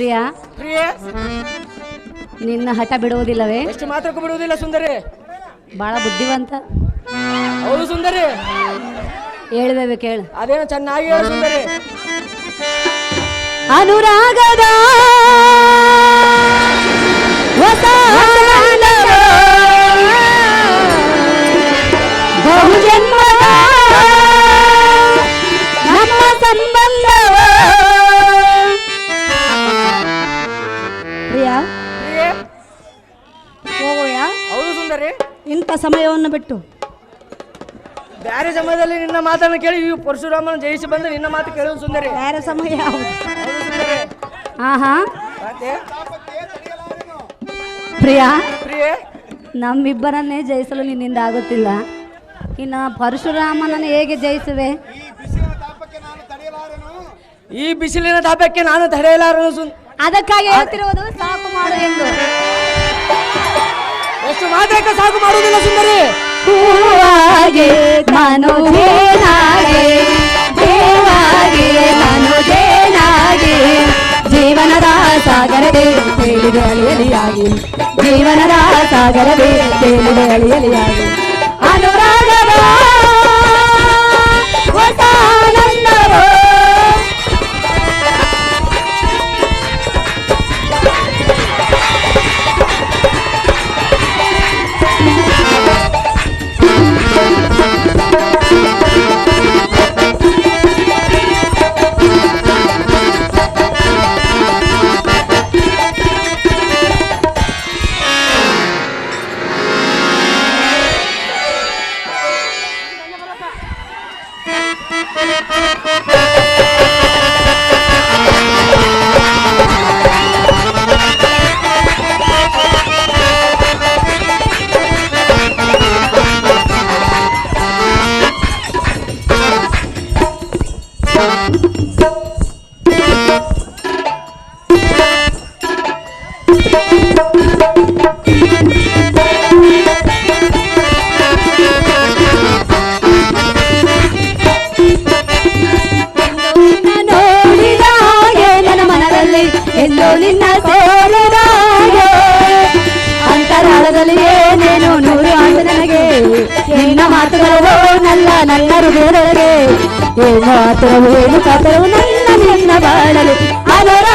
ಪ್ರಿಯ? ಪ್ರಿಯೆ? ನಿನ್ನ ಹಠ ಬಿಡುವುದಿಲ್ಲವೇ? ಎಷ್ಟು ಮಾತ್ರಕ್ಕೂ ಬಿಡುವುದಿಲ್ಲ ಸುಂದರಿ. ಬಹಳ ಬುದ್ಧಿವಂತ. ಹೌದು ಸುಂದರಿ. ಹೇಳಬೇಕು ಕೇಳು. ಅದೇನೋ ಚೆನ್ನಾಗಿ ಹೇಳು ಸುಂದರಿ. ಅನುರಾಗದ ಬಿಟ್ಟು. ಬೇರೆ ಸಮಯದಲ್ಲಿ ನಿನ್ನ ಮಾತನ್ನು ಕೇಳಿ ಈ ಪರಶುರಾಮನ ಜಯಿಸಿ ಬಂದು ನಿನ್ನ ಮಾತು ಕೇಳುವ ಸುಂದರಿ. ಬೇರೆ ಸಮಯ ಆಹಾ. ಮತ್ತೆ? ಪ್ರಿಯ ಪ್ರಿಯೆ? ನಮ್ಮಿಬ್ಬರನ್ನೇ ಜಯಿಸಲು ನಿನ್ನಿಂದ ಆಗುತ್ತಿಲ್ಲ. ಇನ್ನು ಪರಶುರಾಮನನ್ನು ಹೇಗೆ ಜಯಿಸುವೆ? ಈ ಬಿಸಿಲಿನ ತಾಪಕ್ಕೆ ನಾನು ತಡೆಯಲಾರನು ಸುಂದ ಅದಕ್ಕಾಗಿ ಹೇಳ್ತಿರುವುದು ಸಾಕು ಮಾಡು ಎಂದು. ಎಷ್ಟು ಮಾತ್ರ ಸಾಕು ಮಾಡುವುದಿಲ್ಲ ಸುಂದರಿ. ಹೂವಾಗೆ ಮನುಜೇನಾಗೆ ದೇವಾಗೆ ಮನುಜೇನಾಗೆ ಜೀವನದ ಸಾಗರವೇ ತೇಲಿಗೆ ಅಳಿಯಲಿಯಾಗಿ, ಜೀವನದ ಸಾಗರವೇ ತೇಲಿಗೆ ಅಳಿಯಲಿಯಾಗಿ. ఎవరు వేరే. ఏ మాత్రం వేణు కథలు నన్న నిన్న బాడలు అదరా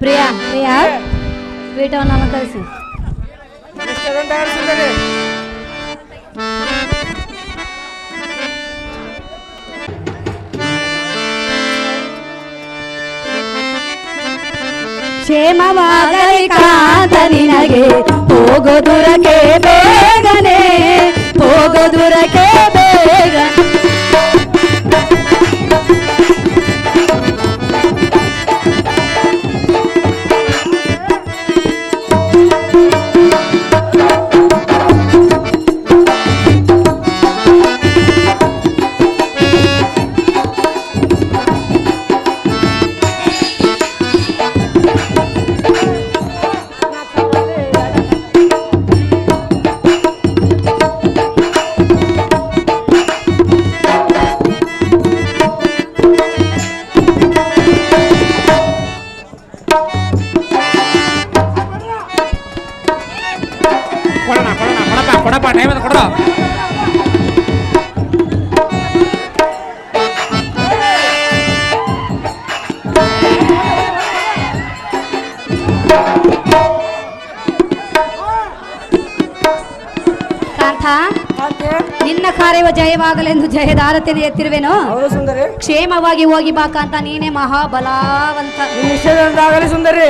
ಪ್ರಿಯಾ ಪ್ರಿಯಾ ಸ್ವೀಟವನ್ನು ಅಲಂಕರಿಸಿ ಎಷ್ಟದಂತ ಹೇಳು ಸುಂದರಿ ಕ್ಷೇಮವಾಗಲಿ ಕಾಂತ ನಿನಗೆ ಹೋಗೋ ದೂರಕ್ಕೆ ಬೇಗನೆ ಕೊಡ್ರ ಕಾಂತ ನಿನ್ನ ಕಾರ್ಯವ ಜಯವಾಗಲೆಂದು ಜಯದಾರತಿನ ಎತ್ತಿರುವೆನೋ ಸುಂದರಿ. ಕ್ಷೇಮವಾಗಿ ಹೋಗಿ ಬಾಕ ಅಂತ ನೀನೇ ಮಹಾಬಲಾವಂತ. ಸುಂದರಿ.